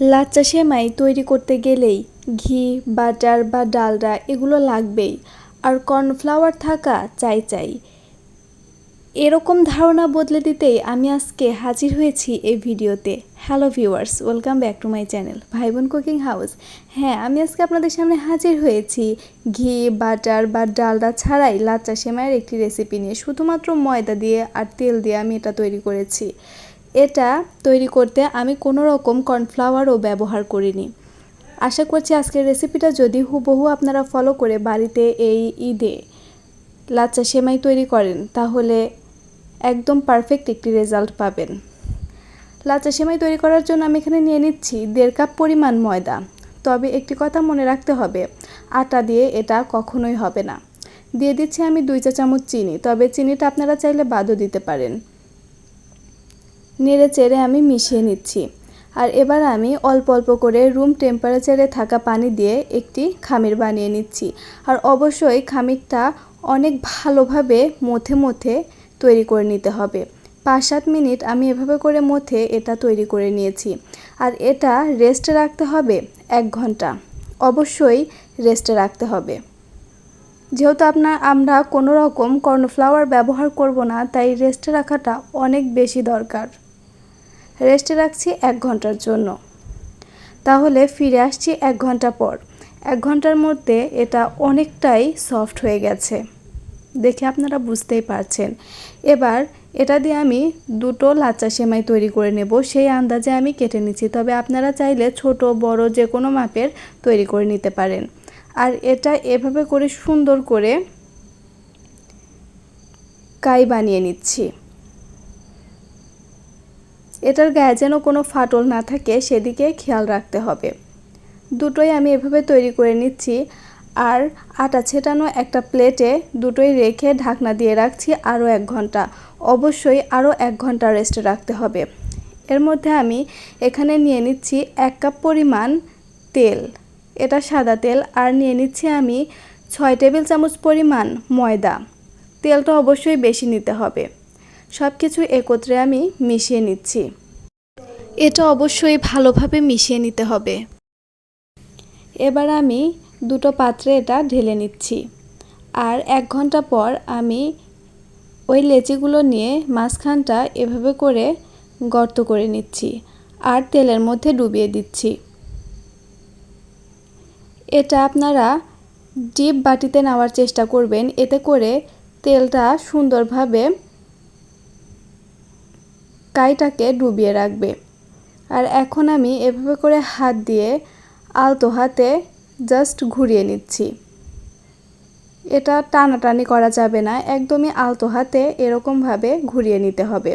লাচ্চা সেমাই তৈরি করতে গেলেই ঘি, বাটার বা ডালডা এগুলো লাগবেই, আর কর্নফ্লাওয়ার থাকা চাই চাই। এরকম ধারণা বদলে দিতেই আমি আজকে হাজির হয়েছি এই ভিডিওতে। Hello viewers welcome back to my channel Bhai Bon cooking house হ্যাঁ আমি আজকে আপনাদের সামনে হাজির হয়েছি ঘি, বাটার বা ডালডা ছাড়াই লাচ্চা সেমাইয়ের একটি রেসিপি নিয়ে। শুধুমাত্র ময়দা দিয়ে আর তেল দিয়ে আমি এটা তৈরি করেছি। এটা তৈরি করতে আমি কোনো রকম কর্নফ্লাওয়ারও ব্যবহার করিনি। আশা করছি আজকের রেসিপিটা যদি হুবহু আপনারা ফলো করে বাড়িতে এই ঈদে লাচ্চা সেমাই তৈরি করেন, তাহলে একদম পারফেক্ট একটি রেজাল্ট পাবেন। লাচ্চা সেমাই তৈরি করার জন্য আমি এখানে নিয়ে নিচ্ছি দেড় কাপ পরিমাণ ময়দা। তবে একটি কথা মনে রাখতে হবে, আটা দিয়ে এটা কখনোই হবে না। দিয়ে দিচ্ছি আমি দুই চা চামচ চিনি, তবে চিনিটা আপনারা চাইলে বাদও দিতে পারেন। নেড়ে চেড়ে আমি মিশিয়ে নিচ্ছি। আর এবার আমি অল্প অল্প করে রুম টেম্পারেচারে থাকা পানি দিয়ে একটি খামির বানিয়ে নিচ্ছি। আর অবশ্যই খামিরটা অনেক ভালোভাবে মথে মথে তৈরি করে নিতে হবে। পাঁচ সাত মিনিট আমি এভাবে করে মথে এটা তৈরি করে নিয়েছি। আর এটা রেস্টে রাখতে হবে এক ঘণ্টা। অবশ্যই রেস্টে রাখতে হবে। যেহেতু আপনার, আমরা কোনো রকম কর্নফ্লাওয়ার ব্যবহার করব না, তাই রেস্টে রাখাটা অনেক বেশি দরকার। রেস্টে রাখছি এক ঘণ্টার জন্য। তাহলে ফিরে আসছি এক ঘণ্টা পর। এক ঘণ্টার মধ্যে এটা অনেকটাই সফট হয়ে গেছে। দেখে আপনারা বুঝতেই পারছেন। এবার এটা দিয়ে আমি দুটো লাচ্চা সেমাই তৈরি করে নেব। সেই আন্দাজে আমি কেটে নিচ্ছি। তবে আপনারা চাইলে ছোট, বড় যে কোনো মাপের তৈরি করে নিতে পারেন। আর এটা এভাবে করে সুন্দর করে কাই বানিয়ে নিচ্ছি। এটার গায়ে যেন কোনো ফাটল না থাকে, সেদিকে খেয়াল রাখতে হবে। দুটোই আমি এভাবে তৈরি করে নিচ্ছি, আর আটা ছেটানো একটা প্লেটে দুটোই রেখে ঢাকনা দিয়ে রাখছি আরও এক ঘণ্টা। অবশ্যই আরও এক ঘণ্টা রেস্টে রাখতে হবে। এর মধ্যে আমি এখানে নিয়ে নিচ্ছি এক কাপ পরিমাণ তেল। এটা সাদা তেল, আর নিয়ে নিচ্ছি আমি ছয় টেবিল চামচ পরিমাণ ময়দা। তেলটা অবশ্যই বেশি নিতে হবে। সব কিছু একত্রে আমি মিশিয়ে নিচ্ছি। এটা অবশ্যই ভালোভাবে মিশিয়ে নিতে হবে। এবার আমি দুটো পাত্রে এটা ঢেলে নিচ্ছি। আর এক ঘণ্টা পর আমি ওই লেচিগুলো নিয়ে মাঝখানটা এভাবে করে গর্ত করে নিচ্ছি আর তেলের মধ্যে ডুবিয়ে দিচ্ছি। এটা আপনারা ডিপ বাটিতে নেওয়ার চেষ্টা করবেন, এতে করে তেলটা সুন্দরভাবে কাইটাকে ডুবিয়ে রাখবে। আর এখন আমি এভাবে করে হাত দিয়ে আলতো হাতে জাস্ট ঘুরিয়ে নিচ্ছি। এটা টানাটানি করা যাবে না, একদমই আলতো হাতে এরকমভাবে ঘুরিয়ে নিতে হবে।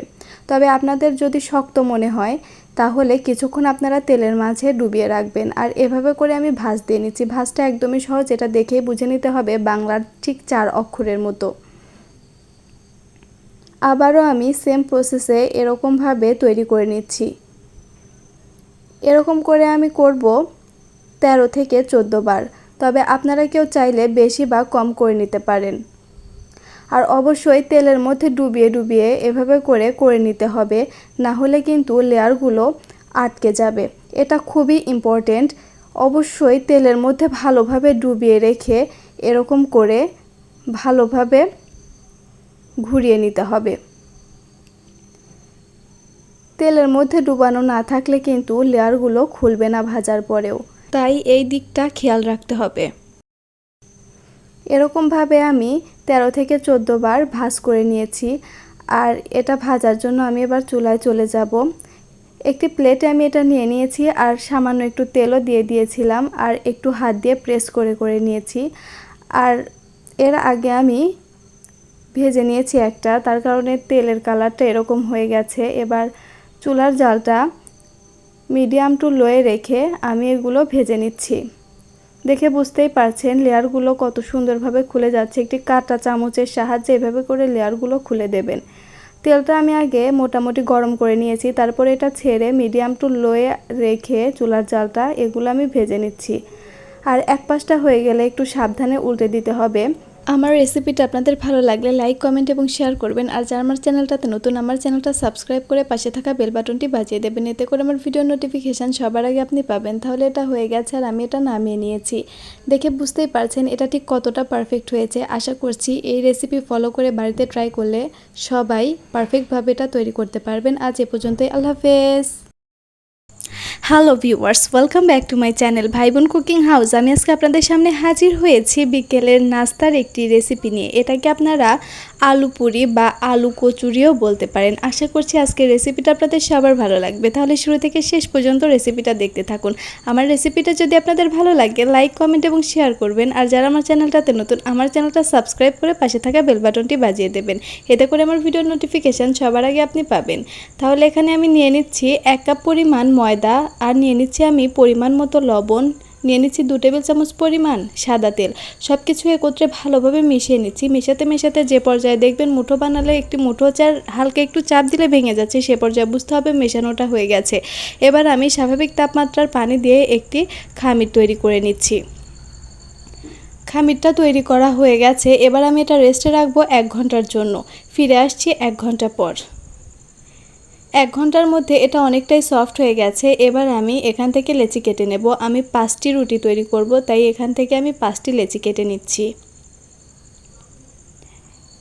তবে আপনাদের যদি শক্ত মনে হয়, তাহলে কিছুক্ষণ আপনারা তেলের মাঝে ডুবিয়ে রাখবেন আর এভাবে করে আমি ভাজ দিয়ে নিচ্ছি। ভাজটা একদমই সহজ, এটা দেখেই বুঝে নিতে হবে বাংলার ঠিক চার অক্ষরের মতো। আবারও আমি সেম প্রসেসে এরকমভাবে তৈরি করে নিচ্ছি। এরকম করে আমি করব তেরো থেকে চোদ্দ বার। তবে আপনারা কেউ চাইলে বেশি বা কম করে নিতে পারেন। আর অবশ্যই তেলের মধ্যে ডুবিয়ে ডুবিয়ে এভাবে করে করে নিতে হবে, না হলে কিন্তু লেয়ারগুলো আটকে যাবে। এটা খুবই ইম্পর্টেন্ট অবশ্যই তেলের মধ্যে ভালোভাবে ডুবিয়ে রেখে এরকম করে ভালোভাবে ঘুরিয়ে নিতে হবে। তেলের মধ্যে ডুবানো না থাকলে কিন্তু লেয়ারগুলো খুলবে না ভাজার পরেও। তাই এই দিকটা খেয়াল রাখতে হবে। এরকমভাবে আমি ১৩ থেকে চোদ্দ বার ভাজ করে নিয়েছি। আর এটা ভাজার জন্য আমি এবার চুলায় চলে যাব। একটি প্লেটে আমি এটা নিয়ে নিয়েছি আর সামান্য একটু তেলও দিয়ে দিয়েছিলাম আর একটু হাত দিয়ে প্রেস করে করে নিয়েছি। আর এর আগে আমি ভেজে নিয়েছি একটা, তার কারণে তেলের কালারটা এরকম হয়ে গেছে। এবার চুলার জালটা মিডিয়াম টু লোয়ে রেখে আমি এগুলো ভেজে নিচ্ছি। দেখে বুঝতেই পারছেন লেয়ারগুলো কত সুন্দরভাবে খুলে যাচ্ছে। একটি কাটা চামচের সাহায্যে এভাবে করে লেয়ারগুলো খুলে দেবেন। তেলটা আমি আগে মোটামুটি গরম করে নিয়েছি, তারপরে এটা ছেড়ে মিডিয়াম টু লোয়ে রেখে চুলার জালটা এগুলো আমি ভেজে নিচ্ছি। আর এক পাশটা হয়ে গেলে একটু সাবধানে উল্টে দিতে হবে। আমার রেসিপিটা আপনাদের ভালো লাগলে লাইক কমেন্ট এবং শেয়ার করবেন। আর যারা আমার চ্যানেলটাতে নতুন, আমার চ্যানেলটা সাবস্ক্রাইব করে পাশে থাকা বেল বাটনটি বাজিয়ে দেবেন। এতে করে আমার ভিডিও নোটিফিকেশান সবার আগে আপনি পাবেন। তাহলে এটা হয়ে গেছে আর আমি এটা নামিয়ে নিয়েছি। দেখে বুঝতেই পারছেন এটা ঠিক কতটা পারফেক্ট হয়েছে। আশা করছি এই রেসিপি ফলো করে বাড়িতে ট্রাই করলে সবাই পারফেক্টভাবে এটা তৈরি করতে পারবেন। আজ এ পর্যন্তই। আল্লাহ হাফেজ। Hello viewers welcome back to my channel Bhai Bon cooking house আমি আজকে আপনাদের সামনে হাজির হয়েছি বিকেলের নাস্তার একটি রেসিপি নিয়ে। এটাকে আপনারা আলু পুরি বা আলু কচুরিও বলতে পারেন। আশা করছি আজকের রেসিপিটা আপনাদের সবার ভালো লাগবে। তাহলে শুরু থেকে শেষ পর্যন্ত রেসিপিটা দেখতে থাকুন। আমার রেসিপিটা যদি আপনাদের ভালো লাগে লাইক কমেন্ট এবং শেয়ার করবেন। আর যারা আমার চ্যানেলটাতে নতুন, আমার চ্যানেলটা সাবস্ক্রাইব করে পাশে থাকা বেল বাটনটি বাজিয়ে দেবেন। এতে করে আমার ভিডিওর নোটিফিকেশান সবার আগে আপনি পাবেন। তাহলে এখানে আমি নিয়ে নিচ্ছি এক কাপ পরিমাণ ময়দা। আর নিয়ে নিচ্ছি আমি পরিমাণ মতো লবণ নিয়ে নিচ্ছি দু টেবিল চামচ পরিমাণ সাদা তেল। সব কিছু একত্রে ভালোভাবে মিশিয়ে নিচ্ছি। মেশাতে মেশাতে যে পর্যায়ে দেখবেন মুঠো বানালে একটি মুঠো চার হালকা একটু চাপ দিলে ভেঙে যাচ্ছে, সে পর্যায়ে বুঝতে হবে মেশানোটা হয়ে গেছে। এবার আমি স্বাভাবিক তাপমাত্রার পানি দিয়ে একটি খামির তৈরি করে নিচ্ছি। খামিরটা তৈরি করা হয়ে গেছে। এবার আমি এটা রেস্টে রাখব এক ঘণ্টার জন্য। ফিরে আসছি এক ঘণ্টা পর। এক ঘণ্টার মধ্যে এটা অনেকটাই সফট হয়ে গেছে। এবার আমি এখান থেকে লেচি কেটে নেব। আমি পাঁচটি রুটি তৈরি করব, তাই এখান থেকে আমি পাঁচটি লেচি কেটে নিচ্ছি।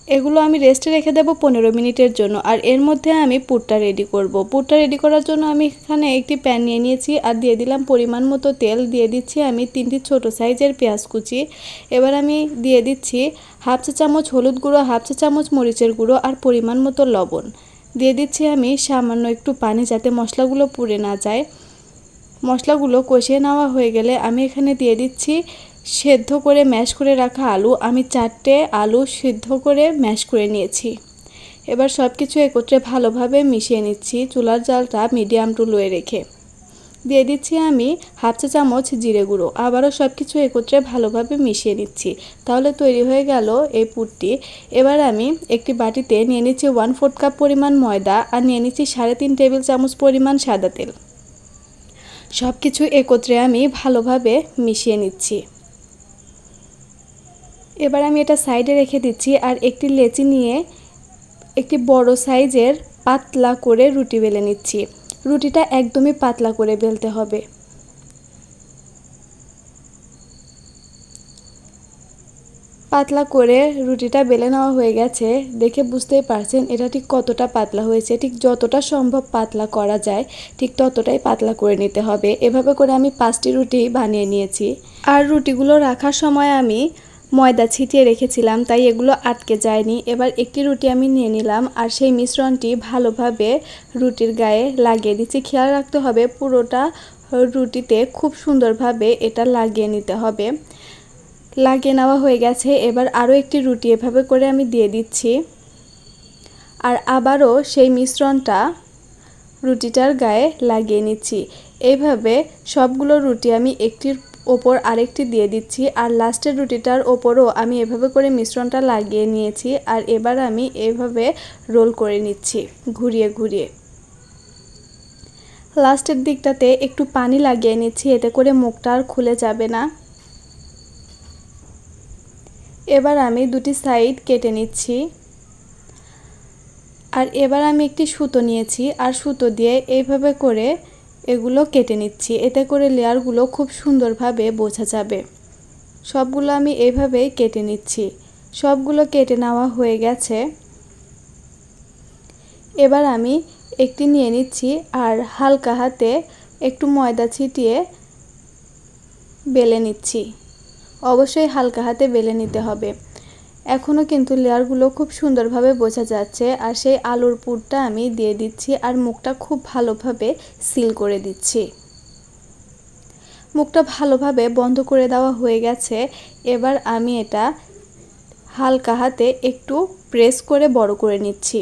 এগুলো আমি রেস্টে রেখে দেবো পনেরো মিনিটের জন্য। আর এর মধ্যে আমি পুরটা রেডি করব। পুরটা রেডি করার জন্য আমি এখানে একটি প্যান নিয়ে নিয়েছি আর দিয়ে দিলাম পরিমাণ মতো তেল। দিয়ে দিচ্ছি আমি তিনটি ছোট সাইজের পেঁয়াজ কুচি। এবার আমি দিয়ে দিচ্ছি হাফ চা চামচ হলুদ গুঁড়ো, হাফ চা চামচ মরিচের গুঁড়ো আর পরিমাণ মতো লবণ। দিয়ে দিচ্ছি আমি সামান্য একটু পানি যাতে মশলাগুলো পুড়ে না যায়। মশলাগুলো কষিয়ে নেওয়া হয়ে গেলে আমি এখানে দিয়ে দিচ্ছি সেদ্ধ করে ম্যাশ করে রাখা আলু। আমি চারটে আলু সিদ্ধ করে ম্যাশ করে নিয়েছি। এবার সব কিছু একত্রে ভালোভাবে মিশিয়ে নিচ্ছি। চুলার জালটা মিডিয়াম টু লোয়ে রেখে। দিয়ে দিচ্ছি আমি হাফ চা চামচ জিরে গুঁড়ো। আবারও সব কিছু একত্রে ভালোভাবে মিশিয়ে নিচ্ছি। তাহলে তৈরি হয়ে গেল এই পুরটি। এবার আমি একটি বাটিতে নিয়ে নিচ্ছি ওয়ান ফোর্থ কাপ পরিমাণ ময়দা আর নিয়ে নিচ্ছি সাড়ে তিন টেবিল চামচ পরিমাণ সাদা তেল। সব কিছু একত্রে আমি ভালোভাবে মিশিয়ে নিচ্ছি। এবার আমি এটা সাইডে রেখে দিচ্ছি আর একটি লেচি নিয়ে একটি বড় সাইজের পাতলা করে রুটি বেলে নিচ্ছি। রুটিটা একদমই পাতলা করে বেলতে হবে। পাতলা করে রুটিটা বেলে নেওয়া হয়ে গেছে। দেখে বুঝতেই পারছেন এটা ঠিক কতটা পাতলা হয়েছে। ঠিক যতটা সম্ভব পাতলা করা যায়, ঠিক ততটাই পাতলা করে নিতে হবে। এভাবে করে আমি পাঁচটি রুটি বানিয়ে নিয়েছি। আর রুটিগুলো রাখার সময় আমি ময়দা ছিটিয়ে রেখেছিলাম, তাই এগুলো আটকে যায়নি। এবার একটি রুটি আমি নিয়ে নিলাম আর সেই মিশ্রণটি ভালোভাবে রুটির গায়ে লাগিয়ে দিচ্ছি। খেয়াল রাখতে হবে পুরোটা রুটিতে খুব সুন্দরভাবে এটা লাগিয়ে নিতে হবে। লাগিয়ে নেওয়া হয়ে গেছে। এবার আরও একটি রুটি এভাবে করে আমি দিয়ে দিচ্ছি। আর আবারও সেই মিশ্রণটা রুটিটার গায়ে লাগিয়ে নিচ্ছি। এইভাবে সবগুলো রুটি আমি একটির ওপর আরেকটি দিয়ে দিচ্ছি, আর লাস্টের রুটিটার ওপরও আমি এভাবে করে মিশ্রণটা লাগিয়ে নিয়েছি, আর এবার আমি এভাবে রোল করে নিচ্ছি, ঘুরিয়ে ঘুরিয়ে। লাস্টের দিকটাতে একটু পানি লাগিয়ে নিচ্ছি, এতে করে মুখটা আর খুলে যাবে না। এবার আমি দুটি সাইড কেটে নিচ্ছি। আর এবার আমি একটি সুতো নিয়েছি, আর সুতো দিয়ে এইভাবে করে এগুলো কেটে নিচ্ছি। এতে করে লেয়ারগুলো খুব সুন্দরভাবে বোঝা যাবে। সবগুলো আমি এভাবেই কেটে নিচ্ছি। সবগুলো কেটে নেওয়া হয়ে গেছে। এবার আমি একটি নিয়ে নিচ্ছি আর হালকা হাতে একটু ময়দা ছিটিয়ে বেলে নিচ্ছি। অবশ্যই হালকা হাতে বেলে নিতে হবে। এখনও কিন্তু লেয়ারগুলো খুব সুন্দরভাবে বোঝা যাচ্ছে আর সেই আলুর পুরটা আমি দিয়ে দিচ্ছি আর মুখটা খুব ভালোভাবে সিল করে দিচ্ছি। মুখটা ভালোভাবে বন্ধ করে দেওয়া হয়ে গেছে। এবার আমি এটা হালকা হাতে একটু প্রেস করে বড় করে নিচ্ছি।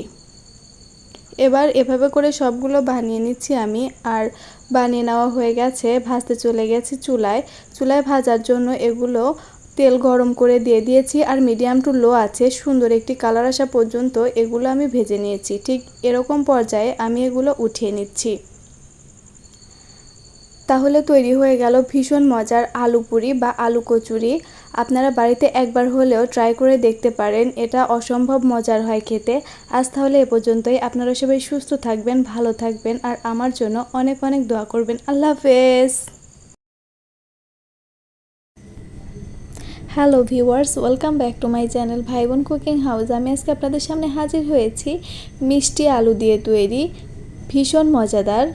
এবার এভাবে করে সবগুলো বানিয়ে নিচ্ছি আমি আর বানিয়ে নেওয়া হয়ে গেছে, ভাজতে চলে গেছি চুলায়। চুলায় ভাজার জন্য এগুলো তেল গরম করে দিয়ে দিয়েছি আর মিডিয়াম টু লো আছে, সুন্দর একটি কালার আসা পর্যন্ত এগুলো আমি ভেজে নিয়েছি। ঠিক এরকম পর্যায়ে আমি এগুলো উঠিয়ে নিচ্ছি। তাহলে তৈরি হয়ে গেল ভীষণ মজার আলু পুরি বা আলু কচুরি। আপনারা বাড়িতে একবার হলেও ট্রাই করে দেখতে পারেন, এটা অসম্ভব মজার হয় খেতে। আজ তাহলে এ পর্যন্তই। আপনারা সবাই সুস্থ থাকবেন, ভালো থাকবেন আর আমার জন্য অনেক অনেক দোয়া করবেন। আল্লাহ হাফেজ। Hello viewers, welcome back to my channel Bhai Bon cooking house. আমি আজকে আপনাদের সামনে হাজির হয়েছি মিষ্টি আলু দিয়ে তৈরি, ভীষণ মজাদার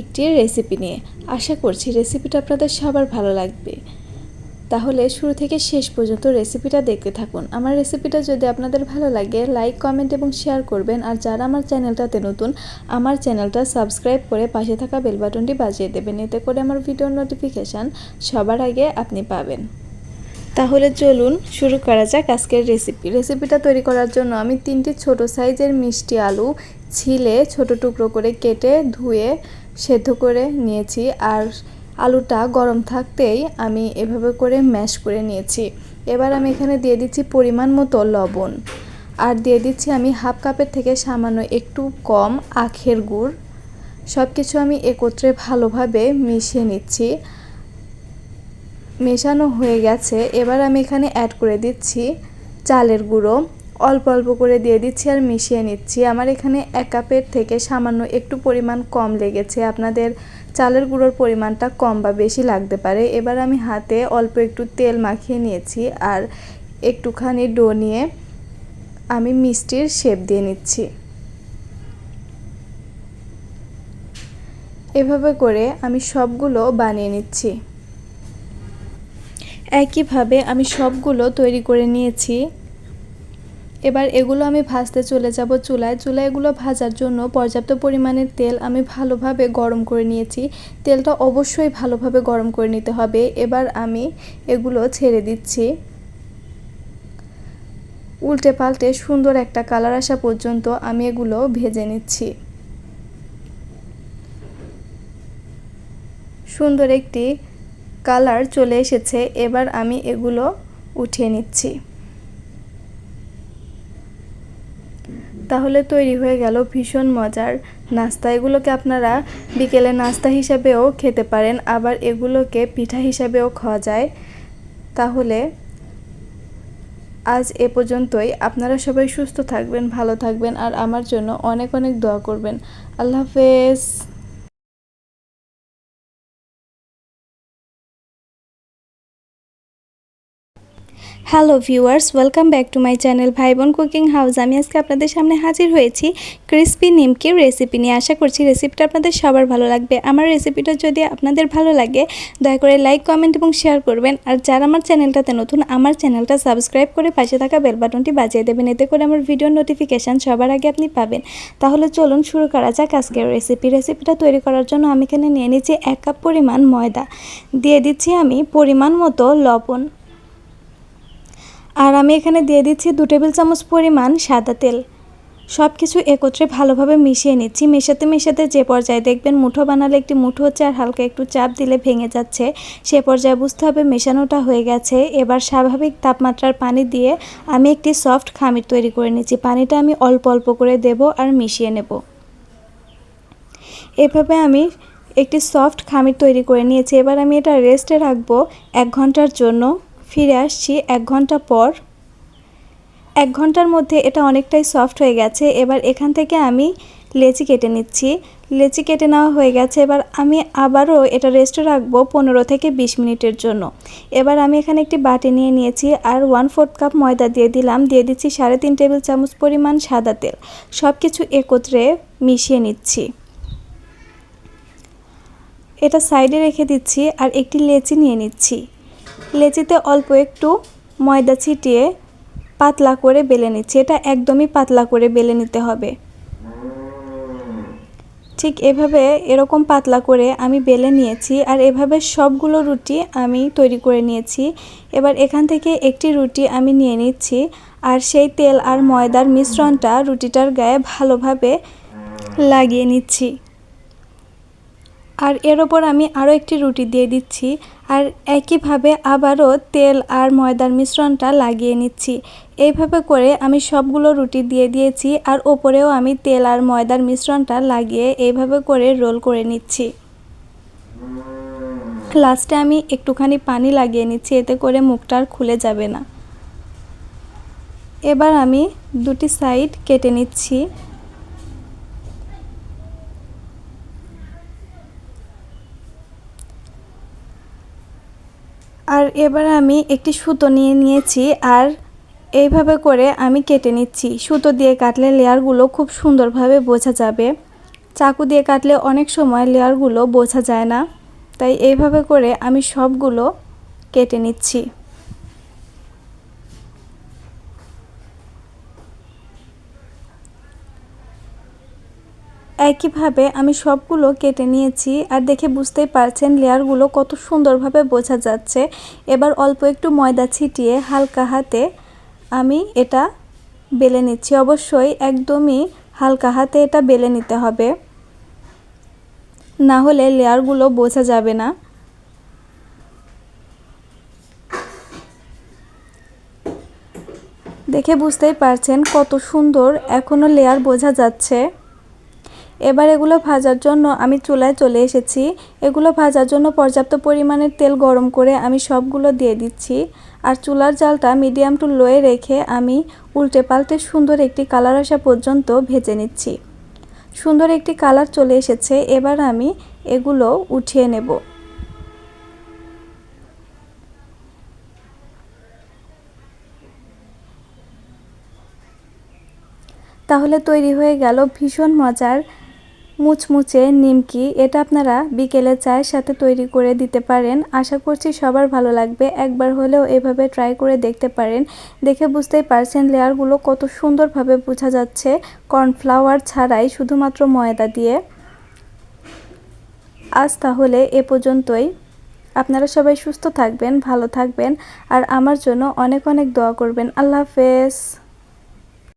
একটি রেসিপি নিয়ে। আশা করছি রেসিপিটা আপনাদের সবার ভালো লাগবে। তাহলে শুরু থেকে শেষ পর্যন্ত রেসিপিটা দেখতে থাকুন। আমার রেসিপিটা যদি আপনাদের ভালো লাগে লাইক কমেন্ট এবং শেয়ার করবেন। আর যারা আমার চ্যানেলটাতে নতুন, আমার চ্যানেলটা সাবস্ক্রাইব করে পাশে থাকা বেল বাটনটি বাজিয়ে দেবেন। এতে করে আমার ভিডিওর নোটিফিকেশান সবার আগে আপনি পাবেন। তাহলে চলুন শুরু করা যাক আজকের রেসিপি রেসিপিটা তৈরি করার জন্য আমি তিনটি ছোট সাইজের মিষ্টি আলু ছিলে ছোট টুকরো করে কেটে, ধুয়ে, সেদ্ধ করে নিয়েছি। আর আলুটা গরম থাকতেই আমি এভাবে করে ম্যাশ করে নিয়েছি। এবার আমি এখানে দিয়ে দিচ্ছি পরিমাণ মতো লবণ। আর দিয়ে দিচ্ছি আমি হাফ কাপের থেকে সামান্য একটু কম আখের গুড়। সব কিছু আমি একত্রে ভালোভাবে মিশিয়ে নিচ্ছি। মেশানো হয়ে গেছে। এবার আমি এখানে অ্যাড করে দিচ্ছি চালের গুঁড়ো। অল্প অল্প করে দিয়ে দিচ্ছি আর মিশিয়ে নিচ্ছি। আমার এখানে এক কাপের থেকে সামান্য একটু পরিমাণ কম লেগেছে। আপনাদের চালের গুঁড়োর পরিমাণটা কম বা বেশি লাগতে পারে। এবার আমি হাতে অল্প একটু তেল মাখিয়ে নিয়েছি আর একটুখানি ডো নিয়ে আমি মিষ্টির শেপ দিয়ে নিচ্ছি। এভাবে করে আমি সবগুলো বানিয়ে নিচ্ছি। একইভাবে আমি সবগুলো তৈরি করে নিয়েছি। এবার এগুলো আমি ভাজতে চলে যাব চুলায়। চুলায় এগুলো ভাজার জন্য পর্যাপ্ত পরিমাণের তেল আমি ভালোভাবে গরম করে নিয়েছি। তেলটা অবশ্যই ভালোভাবে গরম করে নিতে হবে। এবার আমি এগুলো ছেড়ে দিচ্ছি। উল্টে পাল্টে সুন্দর একটা কালার আসা পর্যন্ত আমি এগুলো ভেজে নিচ্ছি। সুন্দর একটি কালার চলে এসেছে, এবার আমি এগুলো উঠিয়ে নিচ্ছি। তাহলে তৈরি হয়ে গেল ভীষণ মজার নাস্তা। এগুলোকে আপনারা বিকেলে নাস্তা হিসাবেও খেতে পারেন, আবার এগুলোকে পিঠা হিসাবেও খাওয়া যায়। তাহলে আজ এ পর্যন্তই। আপনারা সবাই সুস্থ থাকবেন, ভালো থাকবেন, আর আমার জন্য অনেক অনেক দোয়া করবেন। আল্লাহ হাফেজ। Hello viewers, welcome back to my channel Bhai Bon cooking house. আমি আজকে আপনাদের সামনে হাজির হয়েছি ক্রিসপি নিমকির রেসিপি নিয়ে। আশা করছি রেসিপিটা আপনাদের সবার ভালো লাগবে। আমার রেসিপিটা যদি আপনাদের ভালো লাগে, দয়া করে লাইক, কমেন্ট এবং শেয়ার করবেন। আর যারা আমার চ্যানেলটাতে নতুন, আমার চ্যানেলটা সাবস্ক্রাইব করে পাশে থাকা বেল বাটনটি বাজিয়ে দেবেন। এতে করে আমার ভিডিওর নোটিফিকেশান সবার আগে আপনি পাবেন। তাহলে চলুন শুরু করা যাক আজকের রেসিপি। রেসিপিটা তৈরি করার জন্য আমি এখানে নিয়ে নিচ্ছি এক কাপ পরিমাণ ময়দা। দিয়ে দিচ্ছি আমি পরিমাণ মতো লবণ আর আমি এখানে দিয়ে দিচ্ছি দু টেবিল চামচ পরিমাণ সাদা তেল। সব কিছু একত্রে ভালোভাবে মিশিয়ে নিচ্ছি। মেশাতে মেশাতে যে পর্যায়ে দেখবেন মুঠো বানালে একটি মুঠো হচ্ছে আর হালকা একটু চাপ দিলে ভেঙে যাচ্ছে। সে পর্যায়ে বুঝতে হবে মেশানোটা হয়ে গেছে। এবার স্বাভাবিক তাপমাত্রার পানি দিয়ে আমি একটি সফট খামির তৈরি করে নিচ্ছি। পানিটা আমি অল্প অল্প করে দেব আর মিশিয়ে নেব। এভাবে আমি একটি সফট খামির তৈরি করে নিয়েছি। এবার আমি এটা রেস্টে রাখব এক ঘণ্টার জন্য। ফিরে আসছি এক ঘণ্টা পর। এক ঘণ্টার মধ্যে এটা অনেকটাই সফট হয়ে গেছে। এবার এখান থেকে আমি লেচি কেটে নিচ্ছি। লেচি কেটে নেওয়া হয়ে গেছে। এবার আমি আবারও এটা রেস্টে রাখব পনেরো থেকে বিশ মিনিটের জন্য। এবার আমি এখানে একটি বাটি নিয়ে নিয়েছি আর ওয়ান ফোর্থ কাপ ময়দা দিয়ে দিলাম। দিয়ে দিচ্ছি সাড়ে তিন টেবিল চামচ পরিমাণ সাদা তেল। সব কিছু একত্রে মিশিয়ে নিচ্ছি। এটা সাইডে রেখে দিচ্ছি আর একটি লেচি নিয়ে নিচ্ছি। লেচিতে অল্প একটু ময়দা ছিটিয়ে পাতলা করে বেলে নিচ্ছি। এটা একদমই পাতলা করে বেলে নিতে হবে। ঠিক এভাবে এরকম পাতলা করে আমি বেলে নিয়েছি আর এভাবে সবগুলো রুটি আমি তৈরি করে নিয়েছি। এবার এখান থেকে একটি রুটি আমি নিয়ে নিচ্ছি আর সেই তেল আর ময়দার মিশ্রণটা রুটিটার গায়ে ভালোভাবে লাগিয়ে নিচ্ছি। আর এর ওপর আমি আরও একটি রুটি দিয়ে দিচ্ছি। আর একইভাবে আবারও তেল আর ময়দার মিশ্রণটা লাগিয়ে নিচ্ছি। এইভাবে করে আমি সবগুলো রুটি দিয়ে দিয়েছি আর ওপরেও আমি তেল আর ময়দার মিশ্রণটা লাগিয়ে এইভাবে করে রোল করে নিচ্ছি। লাস্টে আমি একটুখানি পানি লাগিয়ে নিচ্ছি, এতে করে মুখটা আর খুলে যাবে না। এবার আমি দুটি সাইড কেটে নিচ্ছি। আর এবার আমি একটি সুতো নিয়ে নিয়েছি আর এইভাবে করে আমি কেটে নিচ্ছি। সুতো দিয়ে কাটলে লেয়ারগুলো খুব সুন্দরভাবে বোঝা যাবে। চাকু দিয়ে কাটলে অনেক সময় লেয়ারগুলো বোঝা যায় না। তাই এইভাবে করে আমি সবগুলো কেটে নিচ্ছি। একইভাবে আমি সবগুলো কেটে নিয়েছি আর দেখে বুঝতেই পারছেন লেয়ারগুলো কত সুন্দরভাবে বোঝা যাচ্ছে। এবার অল্প একটু ময়দা ছিটিয়ে হালকা হাতে আমি এটা বেলে নিচ্ছি। অবশ্যই একদমই হালকা হাতে এটা বেলে নিতে হবে। না হলে লেয়ারগুলো বোঝা যাবে না। দেখে বুঝতেই পারছেন কত সুন্দর এখনও লেয়ার বোঝা যাচ্ছে। এবার এগুলো ভাজার জন্য আমি চুলায় চলে এসেছি। এগুলো ভাজার জন্য পর্যাপ্ত পরিমাণের তেল গরম করে আমি সবগুলো দিয়ে দিচ্ছি। আর চুলার জালটা মিডিয়াম টু লোয়ে রেখে আমি উল্টে পাল্টে সুন্দর একটি কালার আসা পর্যন্ত ভেজে নিচ্ছি। সুন্দর একটি কালার চলে এসেছে, এবার আমি এগুলো উঠিয়ে নেব। তাহলে তৈরি হয়ে গেল ভীষণ মজার মুচমুচে নিমকি, এটা আপনারা বিকেলে চায়ের সাথে তৈরি করে দিতে পারেন। আশা করছি সবার ভালো লাগবে। একবার হলেও এভাবে ট্রাই করে দেখতে পারেন। দেখে বুঝতেই পারছেন লেয়ারগুলো কত সুন্দরভাবে বোঝা যাচ্ছে। কর্নফ্লাওয়ার ছাড়াই শুধুমাত্র ময়দা দিয়ে। আজ তাহলে এ পর্যন্তই। আপনারা সবাই সুস্থ থাকবেন, ভালো থাকবেন। আর আমার জন্য অনেক অনেক দোয়া করবেন। আল্লাহ হাফেজ।